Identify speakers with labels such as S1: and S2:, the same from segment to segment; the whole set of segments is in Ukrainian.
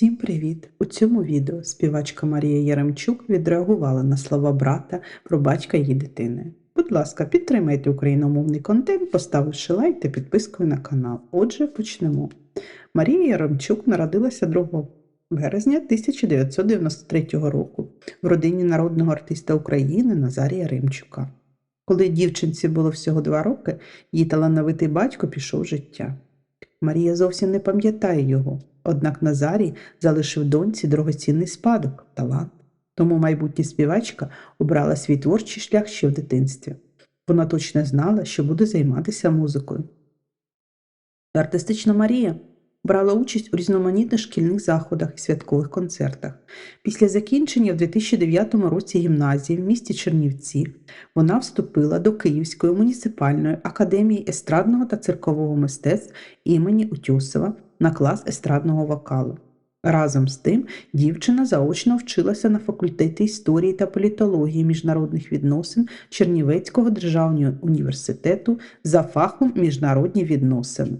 S1: Всім привіт! У цьому відео співачка Марія Яремчук відреагувала на слова брата про батька її дитини. Будь ласка, підтримайте україномовний контент, поставивши лайк та підпискою на канал. Отже, почнемо. Марія Яремчук народилася 2 березня 1993 року в родині народного артиста України Назарія Римчука. Коли дівчинці було всього два роки, її талановитий батько пішов життя. Марія зовсім не пам'ятає його, однак Назарій залишив доньці дорогоцінний спадок, талант. Тому майбутня співачка обрала свій творчий шлях ще в дитинстві. Вона точно знала, що буде займатися музикою. Артистична Марія брала участь у різноманітних шкільних заходах і святкових концертах. Після закінчення в 2009 році гімназії в місті Чернівці вона вступила до Київської муніципальної академії естрадного та циркового мистецтв імені Утюсова на клас естрадного вокалу. Разом з тим, дівчина заочно вчилася на факультеті історії та політології міжнародних відносин Чернівецького державного університету за фахом міжнародні відносини.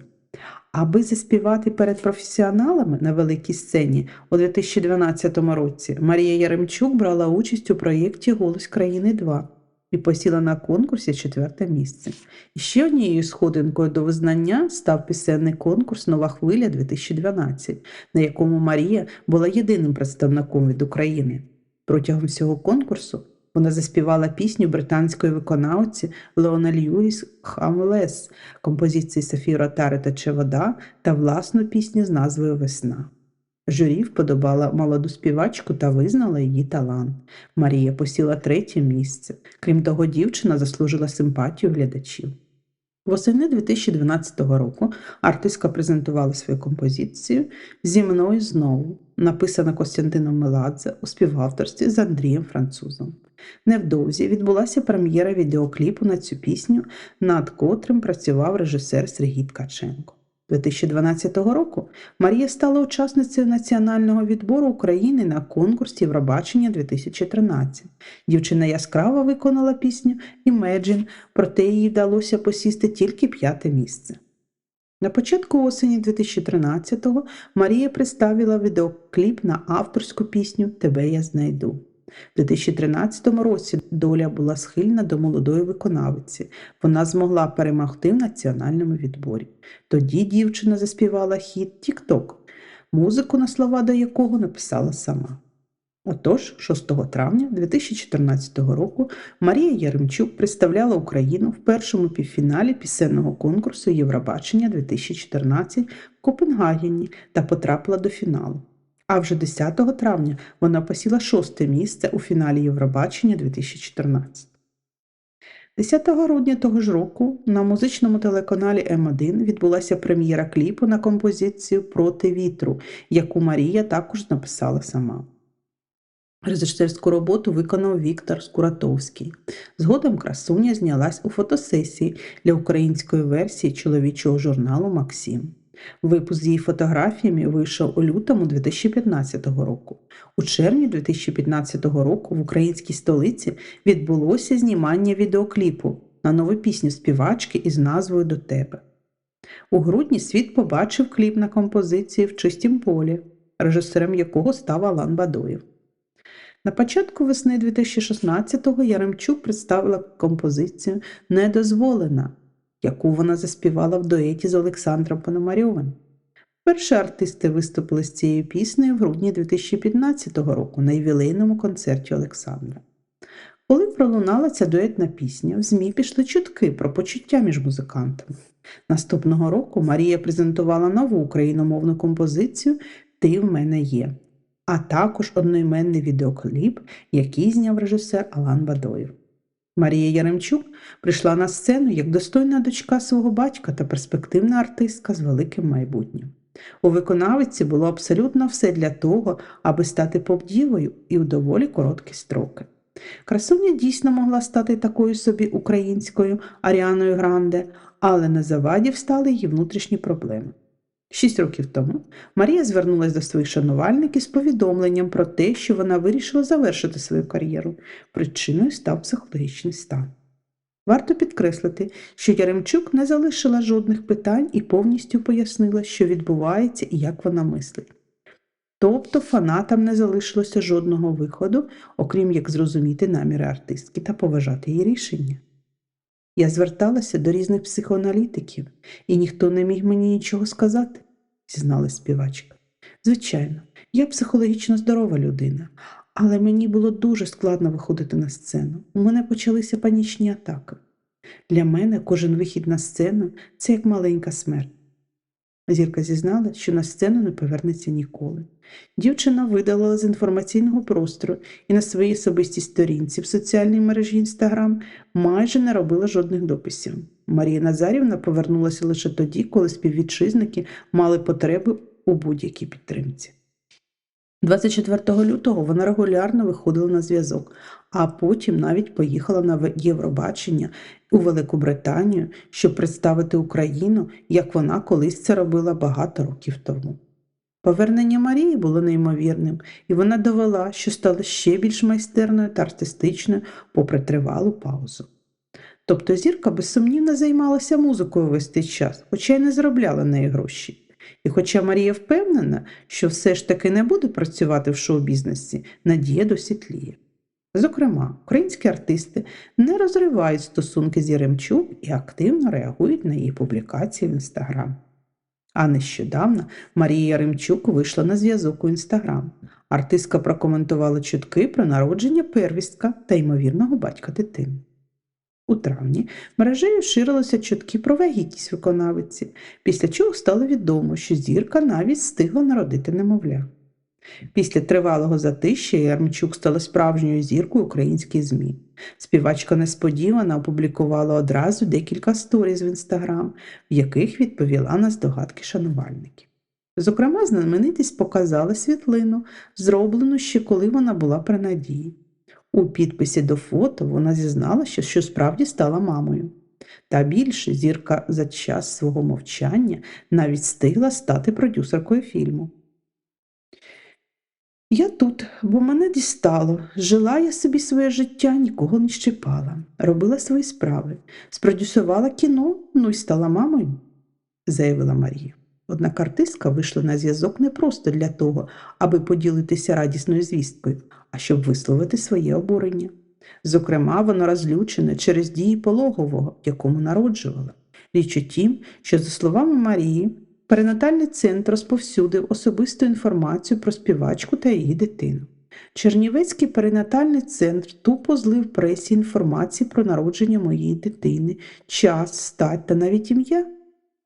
S1: Аби заспівати перед професіоналами на великій сцені у 2012 році Марія Яремчук брала участь у проєкті Голос країни 2 і посіла на конкурсі четверте місце. І ще однією сходинкою до визнання став пісенний конкурс Нова хвиля 2012, на якому Марія була єдиним представником від України. Протягом всього конкурсу вона заспівала пісню британської виконавці Леона Льюіс Хамлес, композиції Софії Ротари та Чевода та власну пісню з назвою Весна. Журі вподобала молоду співачку та визнала її талант. Марія посіла третє місце. Крім того, дівчина заслужила симпатію глядачів. Восени 2012 року артистка презентувала свою композицію Зі мною знову, написана Костянтином Меладзе у співавторстві з Андрієм Французом. Невдовзі відбулася прем'єра відеокліпу на цю пісню, над котрим працював режисер Сергій Ткаченко. 2012 року Марія стала учасницею національного відбору України на конкурс Євробачення 2013. Дівчина яскраво виконала пісню Imagine, проте їй вдалося посісти тільки п'яте місце. На початку осені 2013-го Марія представила відеокліп на авторську пісню Тебе я знайду. У 2013 році доля була схильна до молодої виконавиці. Вона змогла перемогти в національному відборі. Тоді дівчина заспівала хіт Тік-Ток, музику на слова до якого написала сама. Отож, 6 травня 2014 року Марія Яремчук представляла Україну в першому півфіналі пісенного конкурсу Євробачення 2014 в Копенгагені та потрапила до фіналу. А вже 10 травня вона посіла шосте місце у фіналі Євробачення 2014. 10 грудня того ж року на музичному телеканалі М1 відбулася прем'єра кліпу на композицію Проти вітру, яку Марія також написала сама. Режисерську роботу виконав Віктор Скуратовський. Згодом красуня знялась у фотосесії для української версії чоловічого журналу Максим. Випуск з її фотографіями вийшов у лютому 2015 року. У червні 2015 року в українській столиці відбулося знімання відеокліпу на нову пісню співачки із назвою До тебе. У грудні світ побачив кліп на композиції в чистім полі, режисером якого став Алан Бадоєв. На початку весни 2016-го Яремчук представила композицію Недозволена, яку вона заспівала в дуеті з Олександром Пономарьовим. Перші артисти виступили з цією піснею в грудні 2015 року на ювілейному концерті Олександра. Коли пролунала ця дуетна пісня, в ЗМІ пішли чутки про почуття між музикантами. Наступного року Марія презентувала нову україномовну композицію Ти в мене є, а також одноіменний відеокліп, який зняв режисер Алан Бадоєв. Марія Яремчук прийшла на сцену як достойна дочка свого батька та перспективна артистка з великим майбутнім. У виконавиці було абсолютно все для того, аби стати поп-дівою і у доволі короткі строки. Красуня дійсно могла стати такою собі українською Аріаною Гранде, але на заваді встали її внутрішні проблеми. Шість років тому Марія звернулася до своїх шанувальників з повідомленням про те, що вона вирішила завершити свою кар'єру. Причиною став психологічний стан. Варто підкреслити, що Яремчук не залишила жодних питань і повністю пояснила, що відбувається і як вона мислить. Тобто фанатам не залишилося жодного виходу, окрім як зрозуміти наміри артистки та поважати її рішення. Я зверталася до різних психоаналітиків, і ніхто не міг мені нічого сказати, зізналась співачка. Звичайно, я психологічно здорова людина, але мені було дуже складно виходити на сцену. У мене почалися панічні атаки. Для мене кожен вихід на сцену це як маленька смерть. Зірка зізналась, що на сцену не повернеться ніколи. Дівчина видалила з інформаційного простору і на своїй особистій сторінці в соціальній мережі Інстаграм майже не робила жодних дописів. Марія Назарівна повернулася лише тоді, коли співвітчизники мали потреби у будь-якій підтримці. 24 лютого вона регулярно виходила на зв'язок, а потім навіть поїхала на Євробачення у Велику Британію, щоб представити Україну, як вона колись це робила багато років тому. Повернення Марії було неймовірним, і вона довела, що стала ще більш майстерною та артистичною попри тривалу паузу. Тобто зірка безсумнівно займалася музикою весь цей час, хоча й не заробляла неї гроші. І хоча Марія впевнена, що все ж таки не буде працювати в шоу-бізнесі, надія досі тліє. Зокрема, українські артисти не розривають стосунки з Яремчук і активно реагують на її публікації в Інстаграм. А нещодавно Марія Яремчук вийшла на зв'язок у Інстаграм. Артистка прокоментувала чутки про народження первістка та ймовірного батька дитини. У травні мережею ширилися чутки про вагітність виконавиці, після чого стало відомо, що зірка навіть встигла народити немовля. Після тривалого затища Ярмчук стала справжньою зіркою українських ЗМІ. Співачка несподівано опублікувала одразу декілька сторіз в інстаграм, в яких відповіла на здогадки шанувальників. Зокрема, знаменитість показала світлину, зроблену ще коли вона була при надії. У підписі до фото вона зізналася, що справді стала мамою. Та більше зірка за час свого мовчання навіть встигла стати продюсеркою фільму. Я тут, бо мене дістало. Жила я собі своє життя, нікого не щипала, робила свої справи, спродюсувала кіно, ну і стала мамою, заявила Марія. Однак артистка вийшла на зв'язок не просто для того, аби поділитися радісною звісткою, а щоб висловити своє обурення. Зокрема, вона розлючена через дії пологового, якому народжувала. Річ у тім, що, за словами Марії, перинатальний центр розповсюдив особисту інформацію про співачку та її дитину. Чернівецький перинатальний центр тупо злив пресі інформації про народження моєї дитини, час, стать та навіть ім'я,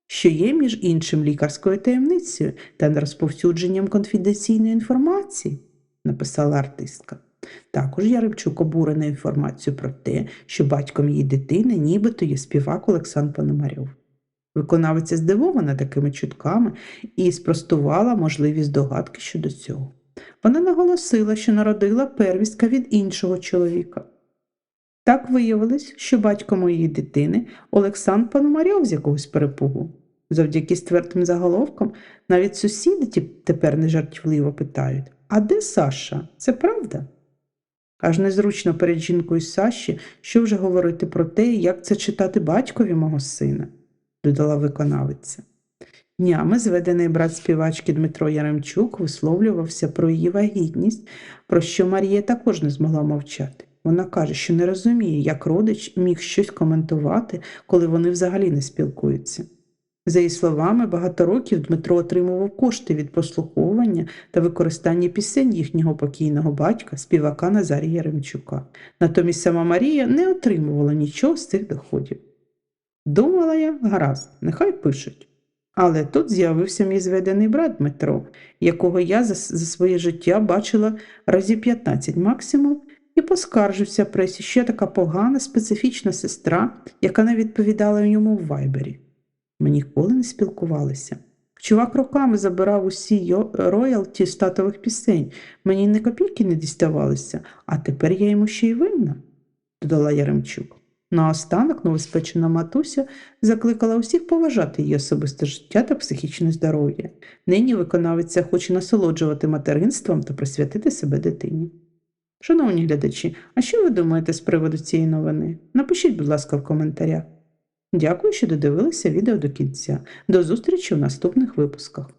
S1: що є, між іншим, лікарською таємницею та розповсюдженням конфіденційної інформації, написала артистка. Також Яремчук обурена інформацією про те, що батьком її дитини нібито є співак Олександр Пономарьов. Виконавиця здивована такими чутками і спростувала можливі здогадки щодо цього. Вона наголосила, що народила первістка від іншого чоловіка. Так виявилось, що батько моєї дитини Олександр Пономарьов з якогось перепугу. Завдяки ствердним заголовкам навіть сусіди тепер нежартівливо питають: А де Саша? Це правда? Аж незручно перед жінкою Саші, що вже говорити про те, як це читати батькові мого сина, додала виконавиця. Днями зведений брат співачки Дмитро Яремчук висловлювався про її вагітність, про що Марія також не змогла мовчати. Вона каже, що не розуміє, як родич міг щось коментувати, коли вони взагалі не спілкуються. За її словами, багато років Дмитро отримував кошти від прослуховування та використання пісень їхнього покійного батька, співака Назарія Яремчука. Натомість сама Марія не отримувала нічого з цих доходів. Думала я, гаразд, нехай пишуть. Але тут з'явився мій зведений брат Дмитро, якого я за, за своє життя бачила разів 15 максимум, і поскаржився пресі, що така погана, специфічна сестра, яка не відповідала йому в вайбері. Ми ніколи не спілкувалися. Чувак роками забирав усі роялті з татових пісень. Мені ні копійки не діставалися, а тепер я йому ще й винна, додала Яремчук. Наостанок новоспечена матуся закликала усіх поважати її особисте життя та психічне здоров'я. Нині виконавиця хоче насолоджувати материнством та присвятити себе дитині. Шановні глядачі, а що ви думаєте з приводу цієї новини? Напишіть, будь ласка, в коментарях. Дякую, що додивилися відео до кінця. До зустрічі у наступних випусках.